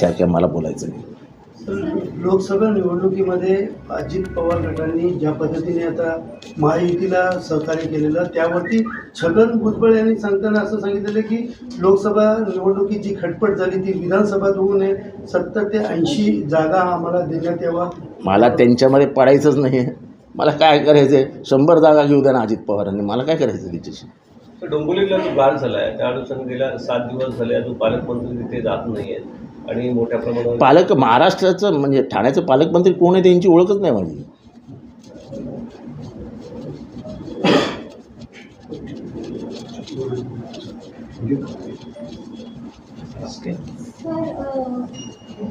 त्याच्यावर काय मला बोलायचं नाही. लोकसभा निवडणुकीमध्ये अजित पवार गटांनी ज्या पद्धतीने आता महायुतीला सहकार्य केलेलं त्यावरती छगन भुजबळ यांनी सांगताना असं सांगितलेलं की लोकसभा निवडणुकीत जी खटपट झाली ती विधानसभा होऊ नये. सत्तर ते ऐंशी जागा आम्हाला देण्यात यावा. मला त्यांच्यामध्ये पडायचंच नाही आहे मला काय करायचं आहे शंभर जागा घेऊ द्या ना अजित पवारांनी. मला काय करायचं त्याच्याशी? डोंबिवलीला जो गाळ झाला आहे त्या अनुषंगाने सात दिवस झाले अजून पालकमंत्री तिथे जात नाही आहेत आणि मोठ्या प्रमाणावर पालक महाराष्ट्राचं म्हणजे ठाण्याचं पालकमंत्री कोण आहे त्यांची ओळखच नाही माझी.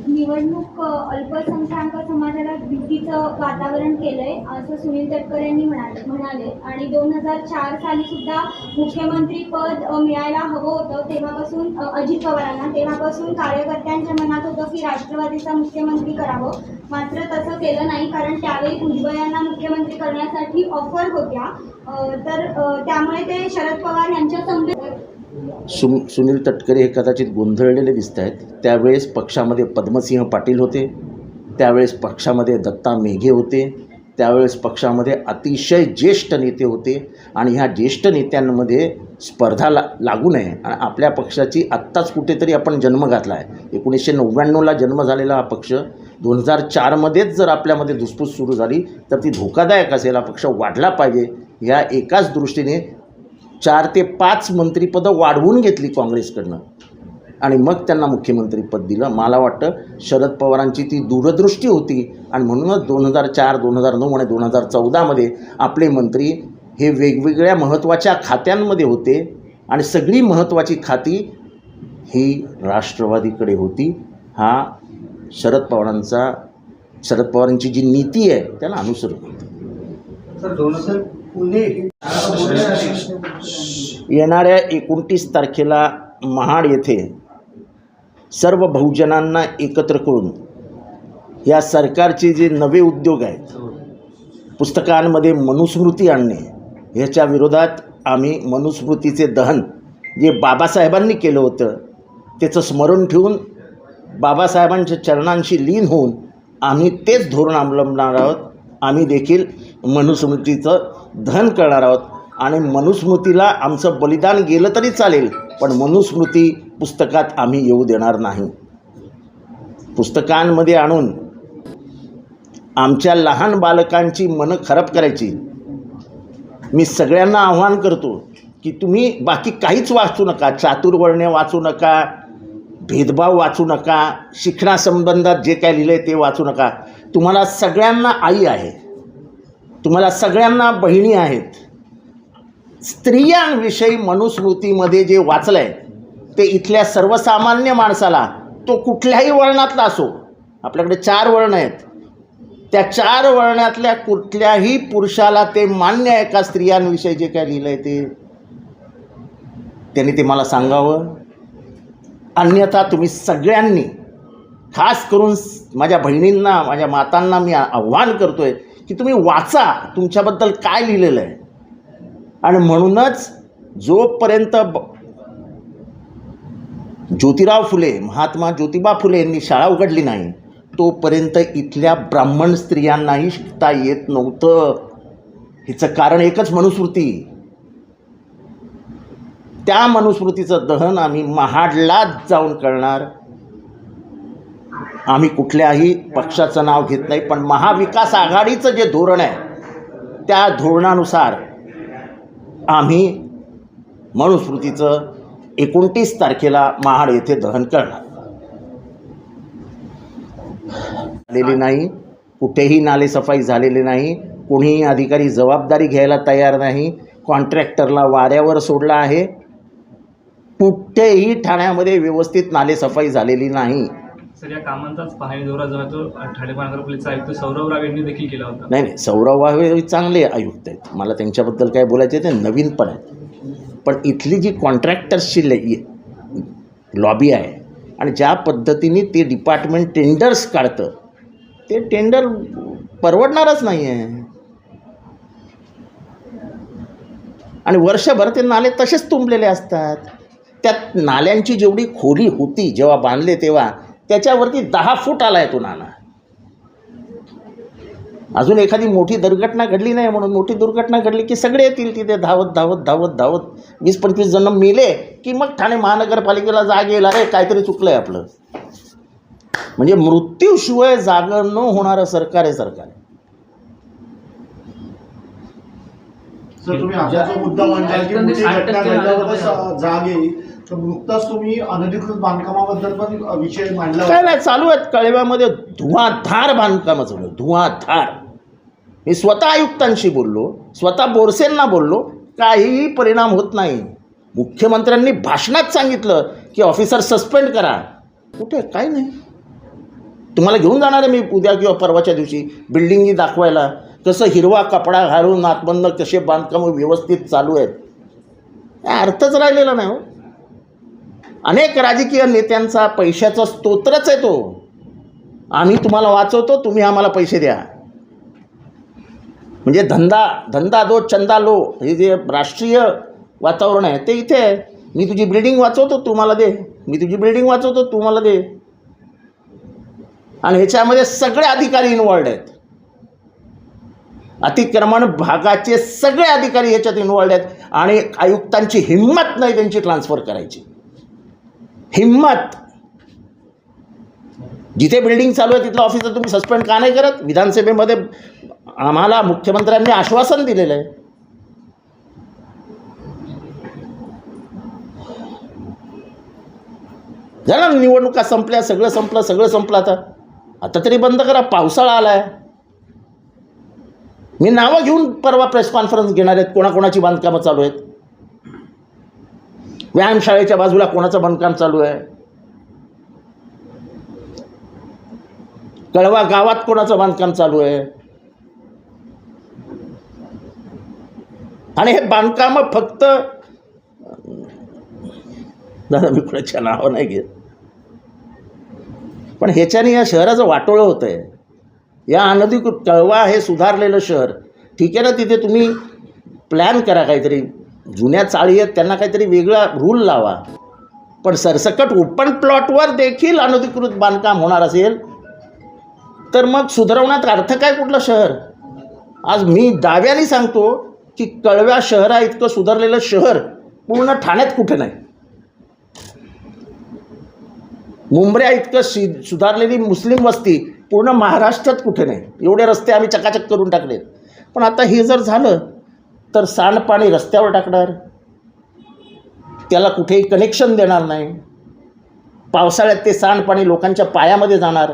निवडणूक अल्पसंख्याक समाजाला भीतीचं वातावरण केलंय असं सुनील तटकर यांनी म्हणाले म्हणाले. आणि दोन हजार चार साली सुद्धा मुख्यमंत्री पद मिळायला हवं होतं. तेव्हापासून अजित पवारांना तेव्हापासून कार्यकर्त्यांच्या मनात होतं की राष्ट्रवादीचा मुख्यमंत्री करावं. मात्र तसं केलं नाही कारण त्यावेळी भुजबळ यांना मुख्यमंत्री करण्यासाठी ऑफर होत्या. तर त्यामुळे ते शरद पवार यांच्या समवेत सुन सुनील तटकरे हे कदाचित गोंधळलेले दिसत आहेत. त्यावेळेस पक्षामध्ये पद्मसिंह पाटील होते. त्यावेळेस पक्षामध्ये दत्ता मेघे होते. त्यावेळेस पक्षामध्ये अतिशय ज्येष्ठ नेते होते. आणि ह्या ज्येष्ठ नेत्यांमध्ये स्पर्धा ला लागू नये. आणि आपल्या पक्षाची आत्ताच कुठेतरी आपण जन्म घातला आहे. एकोणीसशे नव्याण्णवला जन्म झालेला हा पक्ष दोन हजार चारमध्येच जर आपल्यामध्ये धुसफूस सुरू झाली तर ती धोकादायक असेल. हा पक्ष वाढला पाहिजे. ह्या एकाच दृष्टीने चार ते पाच मंत्रिपदं वाढवून घेतली काँग्रेसकडनं. आणि मग त्यांना मुख्यमंत्रीपद दिलं. मला वाटतं शरद पवारांची ती दूरदृष्टी होती. आणि म्हणूनच दोन हजार चार दोन हजार नऊ आणि दोन हजार चौदामध्ये आपले मंत्री हे वेगवेगळ्या महत्त्वाच्या खात्यांमध्ये होते. आणि सगळी महत्त्वाची खाती ही राष्ट्रवादीकडे होती. हा शरद पवारांचा शरद पवारांची जी नीती आहे त्याला अनुसरून होतं. येणाऱ्या एकोणतीस तारखेला महाड येथे सर्व बहुजनांना एकत्र करून या सरकारचे जे नवे उद्योग आहेत पुस्तकांमध्ये मनुस्मृती आणणे ह्याच्या विरोधात आम्ही मनुस्मृतीचे दहन जे बाबासाहेबांनी केलं होतं त्याचं स्मरण ठेवून बाबासाहेबांच्या चरणांशी लीन होऊन आम्ही तेच धोरण अवलंबणार आहोत. आम्ही देखील मनुस्मृतीचं धन करणार आहोत. आणि मनुस्मृतीला आमचं बलिदान गेलं तरी चालेल पण मनुस्मृती पुस्तकात आम्ही येऊ देणार नाही. पुस्तकांमध्ये आणून आमच्या लहान बालकांची मनं खराब करायची. मी सगळ्यांना आव्हान करतो की तुम्ही बाकी काहीच वाचू नका चातुर्वर्ण्य वाचू नका भेदभाव वाचू नका शिक्षणासंबंधात जे काय लिहिलं आहे ते वाचू नका. तुम्हाला सगळ्यांना आई आहे. तुम्हाला सगळ्यांना बहिणी आहेत. स्त्रियांविषयी मनुस्मृतीमध्ये जे वाचलं आहे ते इथल्या सर्वसामान्य माणसाला तो कुठल्याही वर्णातला असो आपल्याकडे चार वर्ण आहेत. त्या चार वर्णातल्या कुठल्याही पुरुषाला ते मान्य आहे का स्त्रियांविषयी जे काय लिहिलं आहे ते? त्यांनी ते मला सांगावं. अन्यथा तुम्ही सगळ्यांनी खास करून माझ्या बहिणींना माझ्या मातांना मी आव्हान करतो आहे की तुम्ही वाचा तुमच्याबद्दल काय लिहिलेलं आहे. आणि म्हणूनच जोपर्यंत ज्योतिराव फुले महात्मा ज्योतिबा फुले यांनी शाळा उघडली नाही तोपर्यंत इथल्या ब्राह्मण स्त्रियांनाही शिकता येत नव्हतं. हिचं कारण एकच मनुस्मृती. त्या मनुस्मृतीचं दहन आम्ही महाडलाच जाऊन करणार. आम्ही कुठल्याही पक्षाचं नाव घेत नाही पण महाविकास आघाडीचं जे धोरण आहे त्या धोरणानुसार आम्ही मनुस्मृतीचं एकोणतीस तारखेला महाड येथे दहन करणार. झालेली नाही कुठेही नालेसफाई झालेली नाही कोणीही अधिकारी जबाबदारी घ्यायला तयार नाही कॉन्ट्रॅक्टरला वाऱ्यावर सोडला आहे कुठेही ठाण्यामध्ये व्यवस्थित नालेसफाई झालेली नाही. सर या कामांचाच पाहणी दौरा जो आहे तो ठाणे महानगरपालिकेचा आयुक्त सौरव राव यांनी देखील केला होता. नाही नाही सौरव वाहे चांगले आयुक्त आहेत. मला त्यांच्याबद्दल काय बोलायचे ते नवीन पण आहेत. पण इथली जी कॉन्ट्रॅक्टर्सची लॉबी आहे आणि ज्या पद्धतीने ते डिपार्टमेंट टेंडर्स काढतं ते टेंडर परवडणारच नाही आहे आणि वर्षभर ते नाले तसेच तुंबलेले असतात. त्यात नाल्यांची जेवढी खोली होती जेव्हा बांधले तेव्हा त्याच्यावरती दहा फूट आला आहे तो नाना. अजून एखादी मोठी दुर्घटना घडली नाही म्हणून मोठी दुर्घटना घडली की सगळे येतील तिथे धावत धावत धावत धावत. वीस पंचवीस जण मेले की मग ठाणे महानगरपालिकेला जाग येईल. अरे काहीतरी चुकलं आहे आपलं. म्हणजे मृत्यूशिवाय जागं न होणारं सरकार आहे सरकार. सर तुम्ही आता जो मुद्दा मांडला की मोठी घटना घडल्यावरच जाग येईल. तर नुकताच तुम्ही अनधिकृत बांधकामाबद्दल पण विषय मांडला काय. नाही चालू आहेत. कळव्यामध्ये धुवाधार बांधकामं चालू धुवाधार. मी स्वतः आयुक्तांशी बोललो स्वतः बोरसेंना बोललो काहीही परिणाम होत नाही. मुख्यमंत्र्यांनी भाषणात सांगितलं की ऑफिसर सस्पेंड करा. कुठे? काय नाही. तुम्हाला घेऊन जाणार आहे मी उद्या किंवा परवाच्या दिवशी बिल्डिंगी दाखवायला. कसं हिरवा कपडा घालून आतमधनं कसे बांधकामं व्यवस्थित चालू आहेत? अर्थच राहिलेला नाही हो. अनेक राजकीय नेत्यांचा पैशाचा स्तोत्रच आहे तो. आम्ही तुम्हाला वाचवतो तुम्ही आम्हाला पैसे द्या. म्हणजे धंदा धंदा दो चंदा लो हे जे राष्ट्रीय वातावरण आहे ते इथे आहे. मी तुझी बिल्डिंग वाचवतो तुम्हाला दे. मी तुझी बिल्डिंग वाचवतो तुम्हाला दे. आणि ह्याच्यामध्ये सगळे अधिकारी इन्वॉल्ड आहेत. अतिक्रमण भागाचे सगळे अधिकारी ह्याच्यात इन्वॉल्ड आहेत. आणि आयुक्तांची हिंमत नाही त्यांची ट्रान्सफर करायची. हिंमत. जिथे बिल्डिंग चालू आहे तिथलं ऑफिसर तुम्ही सस्पेंड का नाही करत? विधानसभेमध्ये आम्हाला मुख्यमंत्र्यांनी आश्वासन दिलेलं आहे. झालं निवडणुका संपल्या सगळं संपलं सगळं संपलं आता. आता तरी बंद करा पावसाळा आला आहे मी नावं घेऊन परवा प्रेस कॉन्फरन्स घेणार आहेत. कोणाकोणाची बांधकामं चालू आहेत? व्यायामशाळेच्या बाजूला कोणाचं बांधकाम चालू आहे? कळवा गावात कोणाचं बांधकाम चालू आहे? आणि हे बांधकाम फक्त दादा मी कुणाच्या नावं नाही घेत. पण ह्याच्याने या शहराचं वाटोळं होतं आहे या अनधिकृत कळवा हे सुधारलेलं शहर. ठीक आहे ना तिथे तुम्ही प्लॅन करा काहीतरी. जुन्या चाळी आहेत त्यांना काहीतरी वेगळा रूल लावा. पण सरसकट ओपन प्लॉटवर देखील अनधिकृत बांधकाम होणार असेल तर मग सुधारवण्यात अर्थ काय कुठलं शहर? आज मी दाव्याने सांगतो की कळव्या शहरा इतकं सुधारलेलं शहर पूर्ण ठाण्यात कुठे नाही. मुंबऱ्या इतकं सुधारलेली मुस्लिम वस्ती पूर्ण महाराष्ट्रात कुठे नाही. एवढे रस्ते आम्ही चकाचक करून टाकलेत पण आता हे जर झालं तर सांडपाणी रस्त्यावर टाकणार. त्याला कुठेही कनेक्शन देणार नाही. पावसाळ्यात ते सांडपाणी लोकांच्या पायामध्ये जाणार.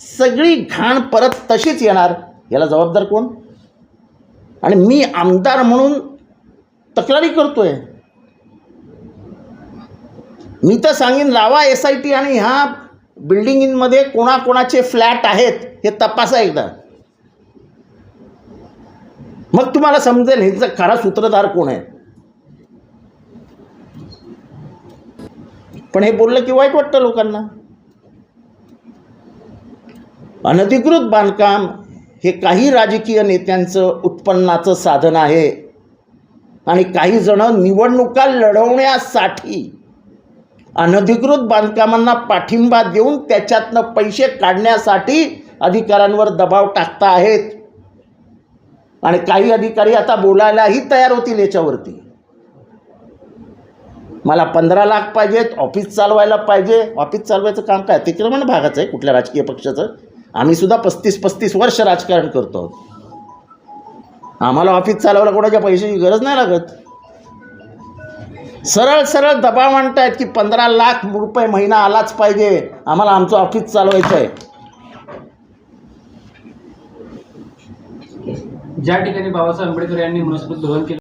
सगळी घाण परत तशीच येणार. याला जबाबदार कोण? आणि मी आमदार म्हणून तक्रारी करतोय. मी तर सांगेन लावा एस आय टी आणि ह्या बिल्डिंगमध्ये कोणाकोणाचे फ्लॅट आहेत हे तपासा एकदा. मग तुम्हाला समजेल ह्याचा खरा सूत्रधार कोण आहे पण हे बोललं की वाईट वाटतं लोकांना. अनधिकृत बांधकाम हे काही राजकीय नेत्यांचं उत्पन्नाचं साधन आहे. आणि काही जण निवडणुका लढवण्यासाठी अनधिकृत बांधकामांना पाठिंबा देऊन त्याच्यातनं पैसे काढण्यासाठी अधिकाऱ्यांवर दबाव टाकता आहेत. आणि काही अधिकारी आता बोलायलाही तयार होतील याच्यावरती. मला पंधरा लाख पाहिजेत ऑफिस चालवायला पाहिजे. ऑफिस चालवायचं काम काय? अतिक्रमण भागाचं आहे कुठल्या राजकीय पक्षाचं? आम्ही सुद्धा पस्तीस पस्तीस वर्ष राजकारण करतो आहोत. आम्हाला ऑफिस चालवायला कोणाच्या पैशाची गरज नाही लागत. सरळ सरळ दबाव म्हणतायत की पंधरा लाख रुपये महिना आलाच पाहिजे. आम्हाला आमचं ऑफिस चालवायचं आहे ज्या ठिकाणी बाबासाहेब आंबेडकर यांनी मनस्पत धोरण केलं